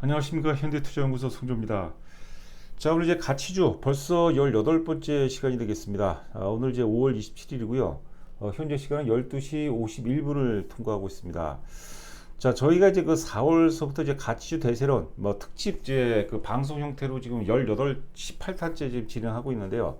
안녕하십니까 현대투자연구소 송조입니다. 자 오늘 이제 가치주 벌써 18번째 시간이 되겠습니다. 아, 오늘 이제 5월 27일이고요. 어, 현재 시간은 12시 51분을 통과하고 있습니다. 자 저희가 이제 그 4월서부터 이제 가치주 대세론 뭐 특집 이제 그 방송 형태로 지금 18, 18탄째 지금 진행하고 있는데요.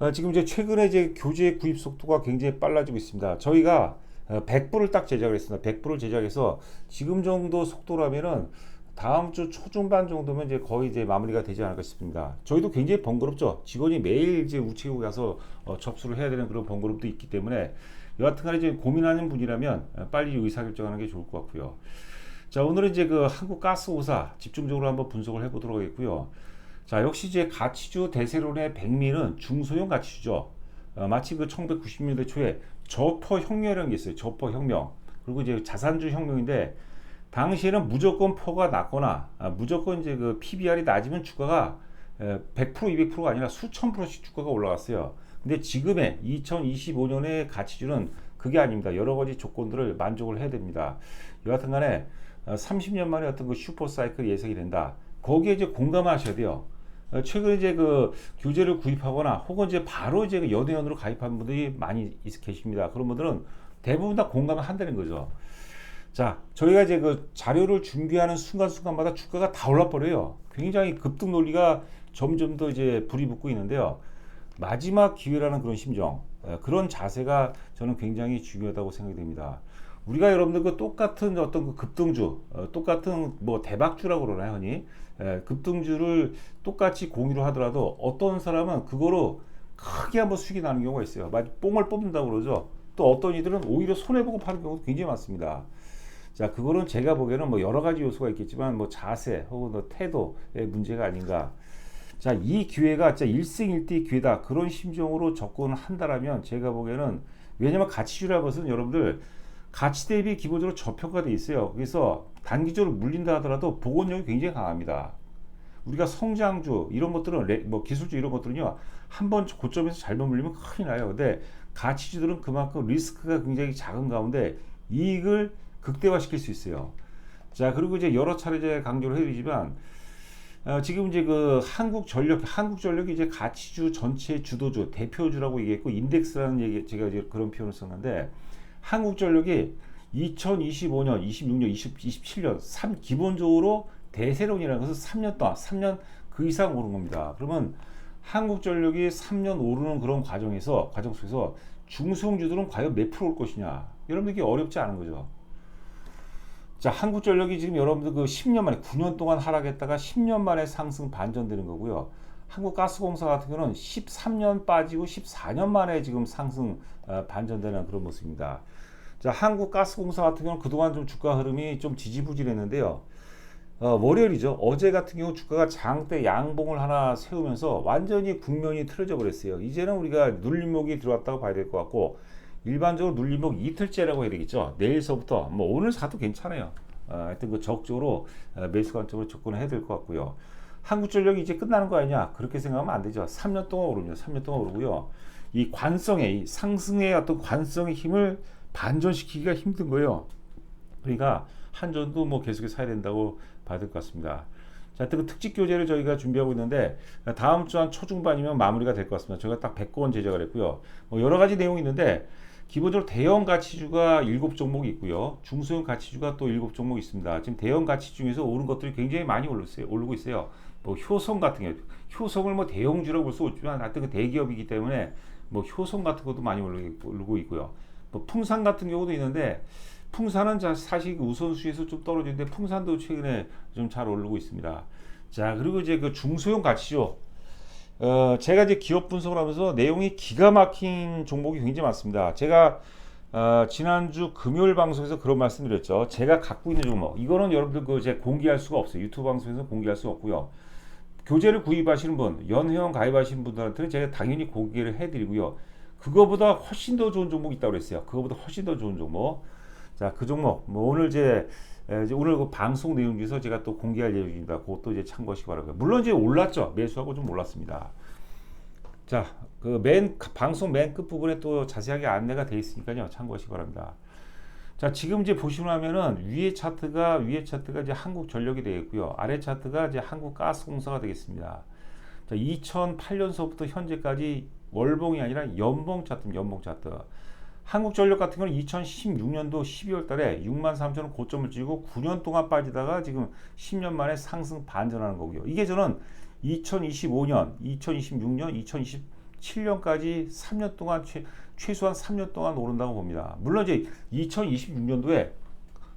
아, 지금 이제 최근에 이제 교재 구입 속도가 굉장히 빨라지고 있습니다. 저희가 100부를 딱 제작을 했습니다. 100부를 제작해서 지금 정도 속도라면은 다음 주 초중반 정도면 이제 거의 이제 마무리가 되지 않을까 싶습니다. 저희도 굉장히 번거롭죠. 직원이 매일 이제 우체국 가서 어, 접수를 해야 되는 그런 번거롭도 있기 때문에 여하튼간에 이제 고민하는 분이라면 빨리 의사결정하는 게 좋을 것 같고요. 자 오늘은 이제 그 한국가스오사 집중적으로 한번 분석을 해보도록 하겠고요. 자 역시 이제 가치주 대세론의 백미는 중소형 가치주죠. 어, 마치 그 1990년대 초에 저퍼 혁명이라는 게 있어요. 저퍼 혁명. 그리고 이제 자산주 혁명인데 당시에는 무조건 퍼가 낮거나 아, 무조건 이제 그 PBR이 낮으면 주가가 100% 200%가 아니라 수천 프로씩 주가가 올라갔어요. 근데 지금의 2025년의 가치주는 그게 아닙니다. 여러 가지 조건들을 만족을 해야 됩니다. 여하튼 간에 30년 어, 만에 어떤 그 슈퍼 사이클 예상이 된다. 거기에 이제 공감하셔야 돼요. 어, 최근에 이제 그 교재를 구입하거나 혹은 이제 바로 이제 그 연회원으로 가입한 분들이 많이 계십니다. 그런 분들은 대부분 다 공감을 한다는 거죠. 자, 저희가 이제 그 자료를 준비하는 순간순간마다 주가가 다 올라버려요. 굉장히 급등 논리가 점점 더 이제 불이 붙고 있는데요. 마지막 기회라는 그런 심정, 그런 자세가 저는 굉장히 중요하다고 생각이 됩니다. 우리가 여러분들 그 똑같은 어떤 그 급등주, 어, 똑같은 뭐 대박주라고 그러나요, 흔히? 급등주를 똑같이 공유를 하더라도 어떤 사람은 그거로 크게 한번 수익이 나는 경우가 있어요. 마치 뽕을 뽑는다고 그러죠. 또 어떤 이들은 오히려 손해보고 파는 경우도 굉장히 많습니다. 자, 그거는 제가 보기에는 뭐 여러 가지 요소가 있겠지만 뭐 자세 혹은 뭐 태도의 문제가 아닌가. 자, 이 기회가 진짜 일생일대 기회다. 그런 심정으로 접근을 한다라면 제가 보기에는 왜냐면 가치주라는 것은 여러분들 가치 대비 기본적으로 저평가돼 있어요. 그래서 단기적으로 물린다 하더라도 복원력이 굉장히 강합니다. 우리가 성장주 이런 것들은 레, 뭐 기술주 이런 것들은요 한 번 고점에서 잘못 물리면 큰일 나요. 근데 가치주들은 그만큼 리스크가 굉장히 작은 가운데 이익을 극대화시킬 수 있어요. 자, 그리고 이제 여러 차례 이제 강조를 해드리지만, 어, 지금 이제 그 한국 전력, 한국 전력이 이제 가치주 전체 주도주, 대표주라고 얘기했고, 인덱스라는 얘기, 제가 이제 그런 표현을 썼는데, 한국 전력이 2025년, 26년, 20, 27년, 3, 기본적으로 대세론이라는 것은 3년 동안, 3년 그 이상 오른 겁니다. 그러면 한국 전력이 3년 오르는 그런 과정에서, 과정 속에서 중소형주들은 과연 몇 프로 올 것이냐. 여러분들 이게 어렵지 않은 거죠. 자, 한국전력이 지금 여러분들 그 10년 만에 9년 동안 하락했다가 10년 만에 상승 반전되는 거고요. 한국가스공사 같은 경우는 13년 빠지고 14년 만에 지금 상승 어, 반전되는 그런 모습입니다. 자, 한국가스공사 같은 경우는 그동안 좀 주가 흐름이 좀 지지부진했는데요. 어, 월요일이죠. 어제 같은 경우 주가가 장대 양봉을 하나 세우면서 완전히 국면이 틀어져 버렸어요. 이제는 우리가 눌림목이 들어왔다고 봐야 될 것 같고 일반적으로 눌림목 이틀째라고 해야 되겠죠. 내일서부터 뭐 오늘 사도 괜찮아요. 어, 하여튼 그 적극적으로 어, 매수 관점으로 접근을 해야 될 것 같고요. 한국전력이 이제 끝나는 거 아니냐 그렇게 생각하면 안 되죠. 3년 동안 오릅니다. 3년 동안 오르고요. 이 관성의 이 상승의 어떤 관성의 힘을 반전시키기가 힘든 거예요. 그러니까 한전도 뭐 계속해서 사야 된다고 될것 같습니다. 자, 그 특집 교재를 저희가 준비하고 있는데 다음 주 한 초중반이면 마무리가 될 것 같습니다. 저희가 딱 100권 제작을 했고요. 뭐 여러 가지 내용이 있는데 기본적으로 대형 가치주가 7종목이 있고요. 중소형 가치주가 또 7종목 있습니다. 지금 대형 가치 중에서 오른 것들이 굉장히 많이 올랐어요. 오르고 있어요. 뭐 효성 같은 게 효성을 뭐 대형주라고 볼 수 없지만 하여튼 그 대기업이기 때문에 뭐 효성 같은 것도 많이 오르고 있고요. 뭐 풍산 같은 경우도 있는데 풍산은 사실 그 우선순위에서 좀 떨어지는데 풍산도 최근에 좀 잘 오르고 있습니다. 자 그리고 이제 그 중소형 가치죠. 어, 제가 이제 기업 분석을 하면서 내용이 기가 막힌 종목이 굉장히 많습니다. 제가 어, 지난주 금요일 방송에서 그런 말씀드렸죠. 제가 갖고 있는 종목 이거는 여러분들 그 제가 공개할 수가 없어요. 유튜브 방송에서 공개할 수 없고요. 교재를 구입하시는 분, 연회원 가입하시는 분들한테는 제가 당연히 공개를 해드리고요. 그거보다 훨씬 더 좋은 종목이 있다고 그랬어요. 그거보다 훨씬 더 좋은 종목. 자, 그 종목 뭐 오늘 이제 이제 오늘 그 방송 내용 중에서 제가 또 공개할 예정입니다. 그것도 이제 참고하시기 바랍니다. 물론 이제 올랐죠. 매수하고 좀 올랐습니다. 자, 그 맨 방송 맨 끝 부분에 또 자세하게 안내가 되어 있으니까요. 참고하시기 바랍니다. 자, 지금 이제 보시면은 위에 차트가 위에 차트가 이제 한국 전력이 되겠고요. 아래 차트가 이제 한국 가스공사가 되겠습니다. 자, 2008년서부터 현재까지 월봉이 아니라 연봉 차트, 연봉 차트. 한국전력 같은 경우는 2016년도 12월 달에 6만 3천 고점을 찍고 9년 동안 빠지다가 지금 10년 만에 상승 반전하는 거고요. 이게 저는 2025년, 2026년, 2027년까지 3년 동안 최, 최소한 3년 동안 오른다고 봅니다. 물론 이제 2026년도에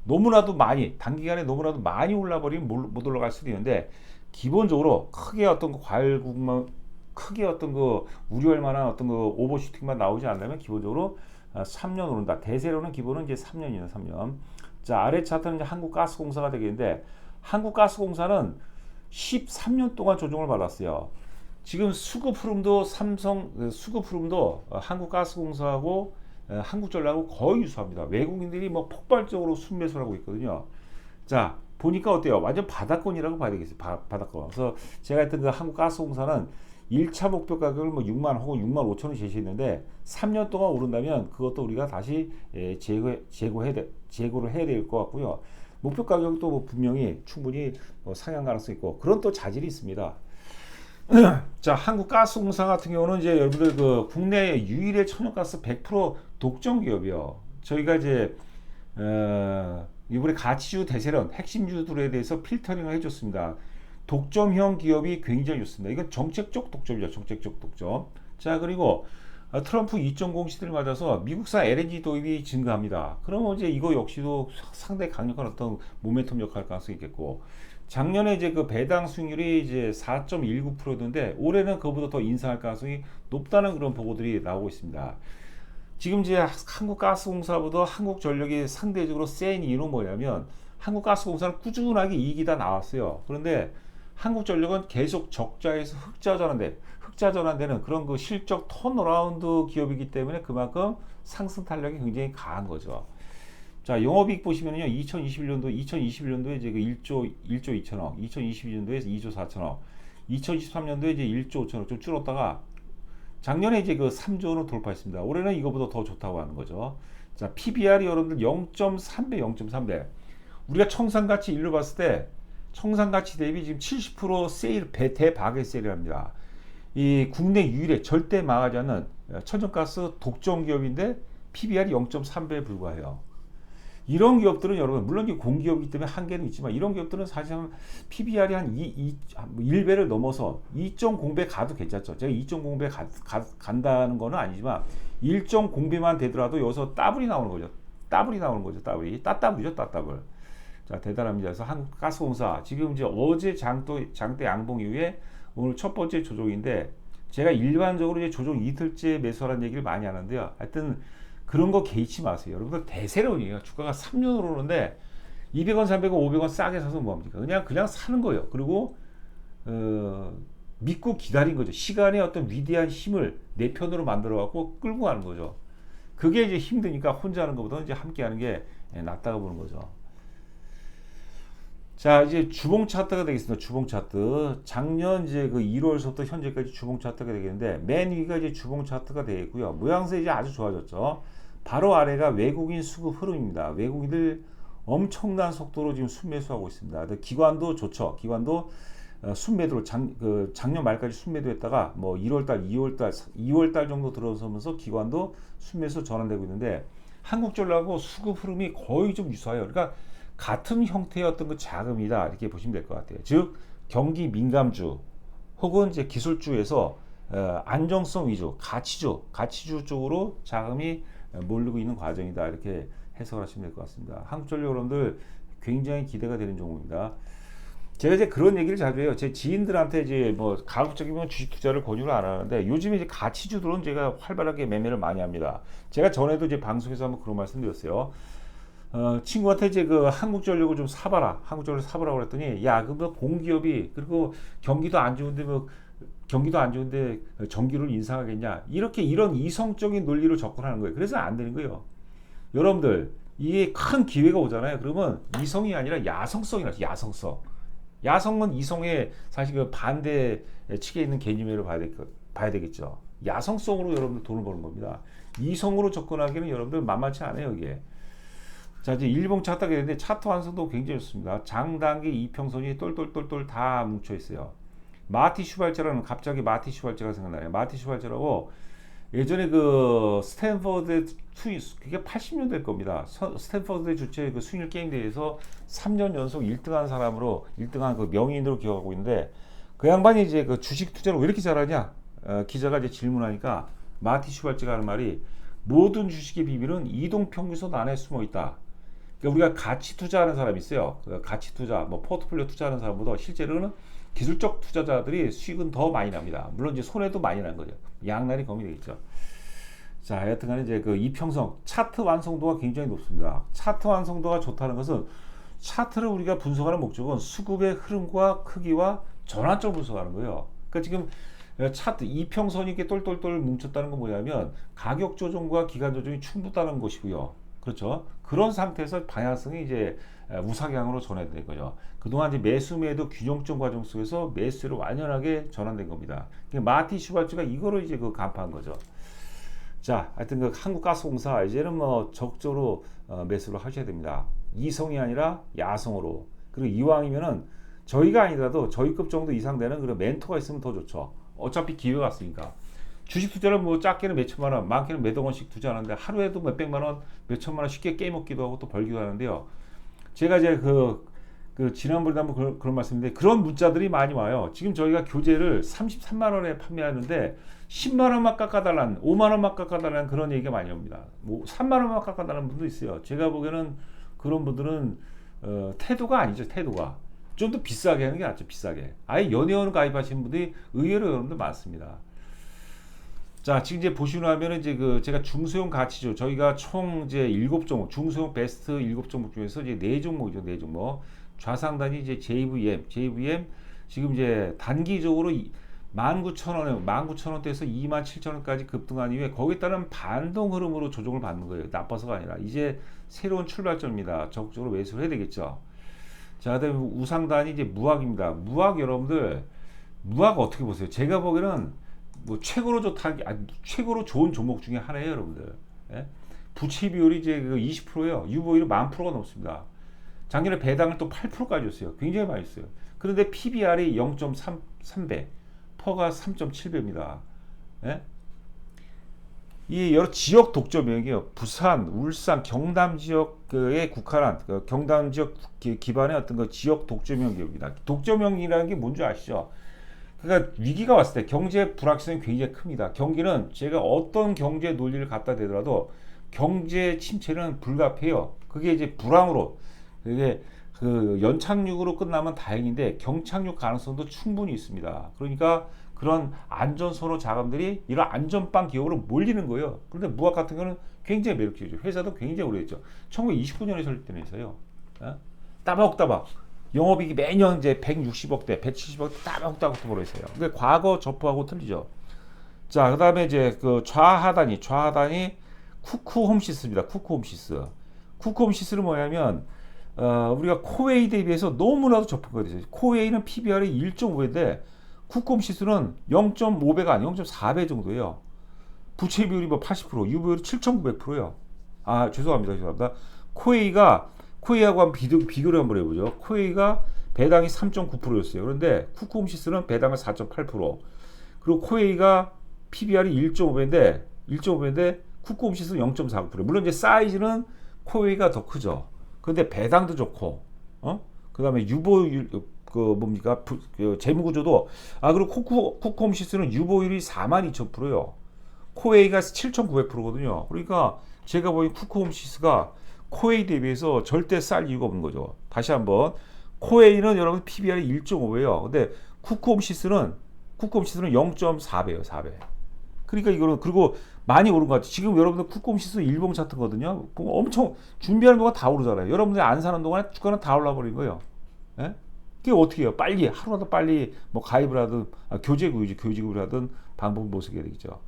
너무나도 많이 단기간에 너무나도 많이 올라버리면 못, 못 올라갈 수도 있는데 기본적으로 크게 어떤 그 과열국만 크게 어떤 그 우려할 만한 어떤 그 오버슈팅만 나오지 않으면 기본적으로 3년 오른다. 대세로는 기본은 이제 3년이에요, 3년. 자, 아래 차트는 이제 한국가스공사가 되겠는데 한국가스공사는 13년 동안 조정을 받았어요. 지금 수급 흐름도 삼성 수급 흐름도 한국가스공사하고 한국전력하고 거의 유사합니다. 외국인들이 뭐 폭발적으로 순매수를 하고 있거든요. 자, 보니까 어때요? 완전 바닥권이라고 봐야 되겠어요. 바, 바닥권. 그래서 제가 했던 그 한국가스공사는 1차 목표 가격을 뭐 6만 혹은 6만 5천 원 제시했는데 3년 동안 오른다면 그것도 우리가 다시 재고 재고해 재고를 해야 될 것 같고요. 목표 가격도 뭐 분명히 충분히 뭐 상향 가능성이 있고 그런 또 자질이 있습니다. 자, 한국가스공사 같은 경우는 이제 여러분들 그 국내 유일의 천연가스 100% 독점 기업이요. 저희가 이제 어, 이번에 가치주 대세론 핵심주들에 대해서 필터링을 해줬습니다. 독점형 기업이 굉장히 좋습니다. 이건 정책적 독점이죠. 정책적 독점. 자, 그리고 어, 트럼프 2.0 시대를 맞아서 미국산 LNG 도입이 증가합니다. 그러면 이제 이거 역시도 상당히 강력한 어떤 모멘텀 역할 가능성이 있겠고, 작년에 이제 그 배당 수익률이 이제 4.19%였는데 올해는 그보다 더 인상할 가능성이 높다는 그런 보고들이 나오고 있습니다. 지금 이제 한국가스공사보다 한국전력이 상대적으로 센 이유는 뭐냐면 한국가스공사는 꾸준하게 이익이 다 나왔어요. 그런데 한국전력은 계속 적자에서 흑자 전환돼 흑자 전환되는 그런 그 실적 턴어라운드 기업이기 때문에 그만큼 상승 탄력이 굉장히 강한 거죠. 자, 영업이익 보시면요. 2021년도 2021년도에 이제 그 1조 1조 2천억, 2022년도에 2조 4천억, 2023년도에 이제 1조 5천억 좀 줄었다가 작년에 이제 그 3조는 돌파했습니다. 올해는 이거보다 더 좋다고 하는 거죠. 자, PBR이 여러분들 0.3배, 0.3배. 우리가 청산가치 일로 봤을 때 청산 가치 대비 지금 70% 세일, 배, 대박의 세일을 합니다. 이 국내 유일의 절대 망하지 않는 천연가스 독점 기업인데 PBR이 0.3배에 불과해요. 이런 기업들은 여러분 물론 공기업이기 때문에 한계는 있지만 이런 기업들은 사실은 PBR이 한 2, 2 1배를 넘어서 2.0배 가도 괜찮죠. 제가 2.0배 가, 가, 간다는 거는 아니지만 1.0배만 되더라도 여기서 따블이 나오는 거죠. 따블이 나오는 거죠. 따블이 따따블이죠. 따따블. 자 대단합니다. 그래서 한국가스공사 지금 이제 어제 장도 장대 양봉 이후에 오늘 첫 번째 조정인데 제가 일반적으로 이제 조정 이틀째 매수하는 얘기를 많이 하는데요. 하여튼 그런 거 개의치 마세요. 여러분들 대세론이에요. 주가가 3년으로 오르는데 200원, 300원, 500원 싸게 사서 뭐합니까? 그냥 그냥 사는 거예요. 그리고 어, 믿고 기다린 거죠. 시간의 어떤 위대한 힘을 내 편으로 만들어 갖고 끌고 가는 거죠. 그게 이제 힘드니까 혼자 하는 것보다 이제 함께 하는 게 낫다고 보는 거죠. 자, 이제 주봉 차트가 되겠습니다. 주봉 차트. 작년 이제 그 1월서부터 현재까지 주봉 차트가 되겠는데, 맨 위가 이제 주봉 차트가 되겠고요. 모양새 이제 아주 좋아졌죠. 바로 아래가 외국인 수급 흐름입니다. 외국인들 엄청난 속도로 지금 순매수하고 있습니다. 기관도 좋죠. 기관도 어, 순매도로 작, 그 작년 말까지 순매도했다가 뭐 1월달, 2월달, 2월달 정도 들어서면서 기관도 순매수 전환되고 있는데 한국전력하고 수급 흐름이 거의 좀 유사해요. 그러니까 같은 형태의 어떤 그 자금이다 이렇게 보시면 될 것 같아요. 즉 경기 민감주 혹은 이제 기술주에서 어, 안정성 위주, 가치주, 가치주 쪽으로 자금이 몰리고 있는 과정이다 이렇게 해석을 하시면 될 것 같습니다. 한국전력 여러분들 굉장히 기대가 되는 종목입니다. 제가 이제 그런 얘기를 자주 해요. 제 지인들한테 이제 뭐 가급적이면 주식 투자를 권유를 안 하는데 요즘에 이제 가치주들은 제가 활발하게 매매를 많이 합니다. 제가 전에도 이제 방송에서 한번 그런 말씀드렸어요. 어, 친구한테 이제 그 한국전력을 좀 사봐라. 한국전력을 사보라 그랬더니 야, 그뭐 공기업이 그리고 경기도 안 좋은데 뭐 경기도 안 좋은데 전기를 인상하겠냐 이렇게 이런 이성적인 논리로 접근하는 거예요. 그래서 안 되는 거예요. 여러분들 이게 큰 기회가 오잖아요. 그러면 이성이 아니라 야성성이라 야성성. 야성은 이성의 사실 그 반대 측에 있는 개념으로 봐야, 되, 봐야 되겠죠. 야성성으로 여러분들 돈을 버는 겁니다. 이성으로 접근하기는 여러분들 만만치 않아요, 이게. 자 이제 일봉 차트가 되는데 차트 완성도 굉장히 좋습니다. 장단기 이평선이 똘똘똘똘 다 뭉쳐 있어요. 마티 슈발츠라는 갑자기 마티 슈발츠가 생각나요. 마티 슈발츠라고 예전에 그 스탠퍼드 수인 그게 80년대 겁니다. 서- 스탠퍼드 주최 그 수인일 게임 대회에서 3년 연속 1등한 사람으로 1등한 그 명인으로 기억하고 있는데 그 양반이 이제 그 주식 투자를 왜 이렇게 잘하냐? 어, 기자가 이제 질문하니까 마티 슈발츠가 하는 말이 모든 주식의 비밀은 이동 평균선 안에 숨어 있다. 그러니까 우리가 가치 투자하는 사람이 있어요. 그 가치 투자, 뭐 포트폴리오 투자하는 사람보다 실제로는 기술적 투자자들이 수익은 더 많이 납니다. 물론 이제 손해도 많이 난 거죠. 양날이 검이 되겠죠. 자, 하여튼간에 이제 그 이평성 차트 완성도가 굉장히 높습니다. 차트 완성도가 좋다는 것은 차트를 우리가 분석하는 목적은 수급의 흐름과 크기와 전환점을 분석하는 거예요. 그러니까 지금 차트 이평선이 이렇게 똘똘똘 뭉쳤다는 건 뭐냐면 가격 조정과 기간 조정이 충분하다는 것이고요. 그렇죠. 그런 상태에서 방향성이 이제 우상향으로 전환된 거죠. 그동안 이제 매수 매도 균형점 과정 속에서 매수로 완연하게 전환된 겁니다. 마티 슈발츠가 이거를 이제 그 간파한 거죠. 자, 하여튼 그 한국가스공사 이제는 뭐 적극적으로 어, 매수를 하셔야 됩니다. 이성이 아니라 야성으로. 그리고 이왕이면은 저희가 아니라도 저희급 정도 이상 되는 그런 멘토가 있으면 더 좋죠. 어차피 기회가 왔으니까. 주식 투자를 뭐 작게는 몇 천만 원, 많게는 몇억 원씩 투자하는데 하루에도 몇 백만 원, 몇 천만 원 쉽게 깨먹기도 하고 또 벌기도 하는데요. 제가 이제 그, 그 지난번에 한번 그런, 그런 말씀인데 그런 문자들이 많이 와요. 지금 저희가 교재를 33만 원에 판매하는데 10만 원만 깎아달라는, 5만 원만 깎아달라는 그런 얘기가 많이 옵니다. 뭐 3만 원만 깎아달라는 분도 있어요. 제가 보기에는 그런 분들은 어, 태도가 아니죠. 태도가 좀 더 비싸게 하는 게 낫죠. 비싸게. 아예 연회원 가입하시는 분들이 의외로 여러분들 많습니다. 자, 지금 이제 보시면 이제 그 제가 중소형 가치죠. 저희가 총 이제 일곱 종목, 중소형 베스트 일곱 종목 중에서 이제 네 종목이죠. 네 종목. 좌상단이 이제 JVM, JVM 지금 이제 단기적으로 19,000원에 19,000원대에서 27,000원까지 급등한 이후에 거기에 따른 반동 흐름으로 조정을 받는 거예요. 나빠서가 아니라 이제 새로운 출발점입니다. 적극적으로 매수를 해야 되겠죠. 자, 그다음에 우상단이 이제 무학입니다. 무학 여러분들 무학 어떻게 보세요? 제가 보기에는 뭐 최고로 좋다, 아니, 최고로 좋은 종목 중에 하나예요, 여러분들. 예? 부채 비율이 이제 그 20%예요. 유보율이 만 프로가 넘습니다. 작년에 배당을 또 8%까지 줬어요. 굉장히 많이 줬어요. 그런데 PBR이 0.3배, 퍼가 3.7배입니다. 예? 이 여러 지역 독점형이요. 부산, 울산, 경남 지역에 국한한 그 경남 지역 기- 기반의 어떤 그 지역 독점형 기업입니다. 독점형이라는 게 뭔지 아시죠? 그러니까 위기가 왔을 때 경제 불확실성이 굉장히 큽니다. 경기는 제가 어떤 경제 논리를 갖다 대더라도 경제 침체는 불가피해요. 그게 이제 불황으로 그게 그 연착륙으로 끝나면 다행인데 경착륙 가능성도 충분히 있습니다. 그러니까 그런 안전선호 자금들이 이런 안전빵 기업으로 몰리는 거예요. 그런데 무학 같은 경우는 굉장히 매력적이죠. 회사도 굉장히 오래됐죠. 1929년에 설립된 회사예요. 어? 따박따박. 영업이익이 매년 이제 160억대, 170억대 따박따박 벌어있어요. 근데 과거 저프하고 틀리죠. 자, 그 다음에 이제 그 좌하단이, 좌하단이 쿠쿠 홈시스입니다. 쿠쿠 홈시스. 쿠쿠 홈시스는 뭐냐면, 어, 우리가 코웨이 대비해서 너무나도 저프가 되죠. 코웨이는 PBR이 1.5배인데, 쿠쿠 홈시스는 0.5배가 아니고 0.4배 정도예요. 부채 비율이 뭐 80%, 유보율이 7,900%예요. 아, 죄송합니다. 죄송합니다. 코웨이가 코웨이하고 한번 비교, 비교를 한번 해보죠. 코웨이가 배당이 3.9%였어요. 그런데 쿠쿠홈시스는 배당을 4.8%. 그리고 코웨이가 PBR이 1.5배인데 1.5배인데 쿠쿠홈시스는 0.49%. 물론 이제 사이즈는 코웨이가 더 크죠. 그런데 배당도 좋고, 어? 그다음에 유보율 그 뭡니까 부, 그 재무구조도 아 그리고 쿠쿠 쿠쿠홈시스는 유보율이 42,000%요. 코웨이가 7,900%거든요. 그러니까 제가 보기엔 쿠쿠홈시스가 코웨이 대비해서 절대 쌀 이유가 없는 거죠. 다시 한번 코웨이는 여러분 PBR이 1.5배예요. 근데 쿠쿠홈시스는 쿠쿠홈시스는 0.4배예요. 4배. 그러니까 이거는 그리고 많이 오른 것 같아요. 지금 여러분들 쿠쿠홈시스 일봉 차트거든요. 엄청 준비하는 동안 다 오르잖아요. 여러분들이 안 사는 동안에 주가는 다 올라 버린 거예요. 예? 그게 어떻게 해요? 빨리 하루라도 빨리 뭐 가입을 하든 아, 교재 구이지 교재구를 하든 방법을 모색해야 되겠죠.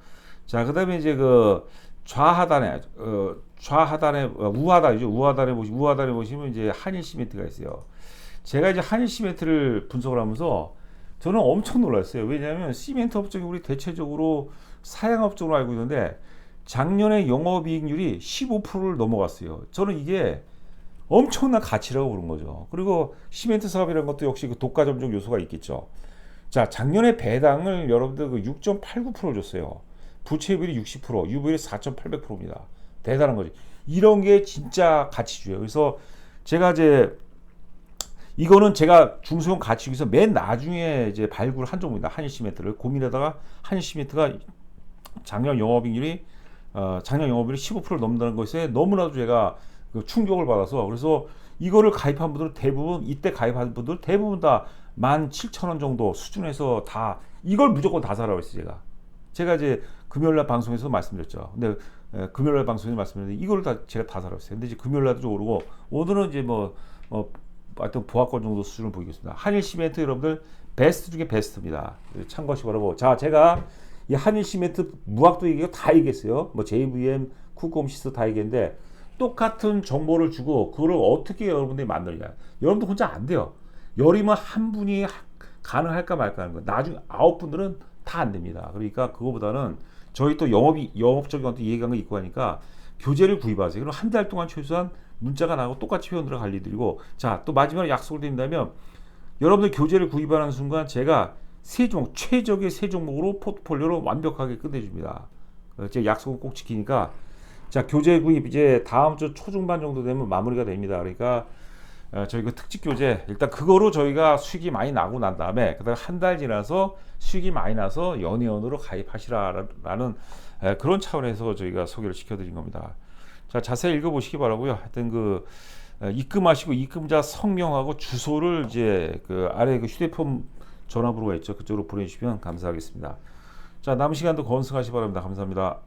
자, 그다음에 이제 그 좌하단에 어, 좌하단에 어, 우하단이죠. 우하단에 보시 우하단에 보시면 이제 한일 시멘트가 있어요. 제가 이제 한일 시멘트를 분석을 하면서 저는 엄청 놀랐어요. 왜냐하면 시멘트 업종이 우리 대체적으로 사양 업종으로 알고 있는데 작년에 영업이익률이 15%를 넘어갔어요. 저는 이게 엄청난 가치라고 보는 거죠. 그리고 시멘트 사업이라는 것도 역시 그 독과 점정 요소가 있겠죠. 자, 작년에 배당을 여러분들 그 6.89% 줬어요. 부채율이 60%, 유보율이 4.800%입니다. 대단한 거지. 이런 게 진짜 가치주예요. 그래서 제가 이제 이거는 제가 중소형 가치주에서 맨 나중에 이제 발굴한 종목입니다. 한일 시멘트를 고민하다가 한일 시멘트가 작년 영업이익률이 어, 작년 영업이익률이 15%를 넘는다는 것에 너무나도 제가 그 충격을 받아서 그래서 이거를 가입한 분들은 대부분 이때 가입한 분들 대부분 다 17,000원 정도 수준에서 다 이걸 무조건 다 사라고 했어요, 제가. 제가 이제 금요일날 방송에서 말씀드렸죠. 근데 에, 금요일날 방송에서 말씀드렸는데 이거를 다 제가 다 했어요. 근데 이제 금요일날도 좀 오르고 오늘은 이제 뭐, 뭐 하여튼 보합권 정도 수준을 보이겠습니다. 한일 시멘트 여러분들 베스트 중에 베스트입니다. 참고하시기 바라고. 자, 제가 이 한일 시멘트 무학도 얘기가 다 얘기했어요. 뭐 JVM, 쿠콤시스 다 얘기했는데 똑같은 정보를 주고 그걸 어떻게 여러분들이 만들냐. 여러분들 혼자 안 돼요. 열이면 한 분이 하- 가능할까 말까 하는 거. 나중에 아홉 분들은 다 안 됩니다. 그러니까 그거보다는 저희 또 영업이 영업적인 어떤 이해관계 있고 하니까 교재를 구입하세요. 그럼 한 달 동안 최소한 문자가 나고 똑같이 회원들을 관리드리고 자 또 마지막으로 약속을 드린다면 여러분들 교재를 구입하는 순간 제가 세 종목 최적의 세 종목으로 포트폴리오를 완벽하게 끝내줍니다. 어, 제 약속을 꼭 지키니까 자 교재 구입 이제 다음 주 초중반 정도 되면 마무리가 됩니다. 그러니까 어, 저희 그 특집 교재 일단 그거로 저희가 수익이 많이 나고 난 다음에 그다음 한 달 지나서 수익이 많이 나서 연회원으로 가입하시라라는 에, 그런 차원에서 저희가 소개를 시켜드린 겁니다. 자 자세히 읽어보시기 바라고요. 하여튼 그 에, 입금하시고 입금자 성명하고 주소를 이제 그 아래 그 휴대폰 전화번호가 있죠. 그쪽으로 보내주시면 감사하겠습니다. 자 남은 시간도 건승하시기 바랍니다. 감사합니다.